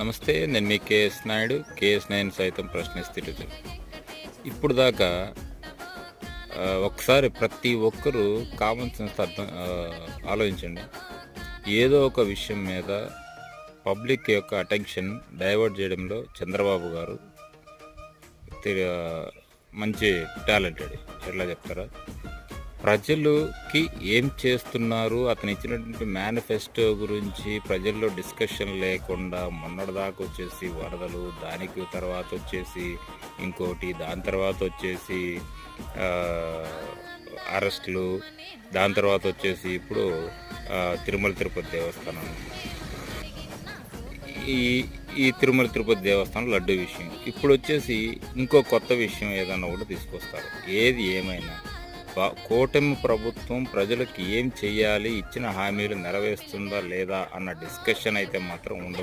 నమస్తే నేను మీ కేఎస్ నాయుడు. కేఎస్ నైన్ సైతం ప్రశ్నిస్తుంది ఇప్పుడు దాకా ఒకసారి ప్రతి ఒక్కరూ కామన్ సెన్స్ అర్థం ఆలోచించండి. ఏదో ఒక విషయం మీద పబ్లిక్ యొక్క అటెన్షన్ డైవర్ట్ చేయడంలో చంద్రబాబు గారు మంచి టాలెంటెడ్. ఎట్లా చెప్తారా? ప్రజలకి ఏం చేస్తున్నారు? అతను ఇచ్చినటువంటి మేనిఫెస్టో గురించి ప్రజల్లో డిస్కషన్ లేకుండా మొన్నటిదాకా వచ్చేసి వరదలు దానికి తర్వాత వచ్చేసి ఇంకోటి దాని తర్వాత వచ్చేసి అరెస్ట్లు అరెస్టులు దాని తర్వాత వచ్చేసి ఇప్పుడు తిరుమల తిరుపతి దేవస్థానం. ఈ ఈ తిరుమల తిరుపతి దేవస్థానం లడ్డు విషయం. ఇప్పుడు వచ్చేసి ఇంకో కొత్త విషయం ఏదన్నా కూడా తీసుకొస్తారు. ఏది ఏమైనా. కూటమి ప్రభుత్వం ప్రజలకు ఏం చేయాలి ఇచ్చిన హామీలు నెరవేరుస్తుందా లేదా? అన్న డిస్కషన్ అయితే మాత్రం ఉండదు.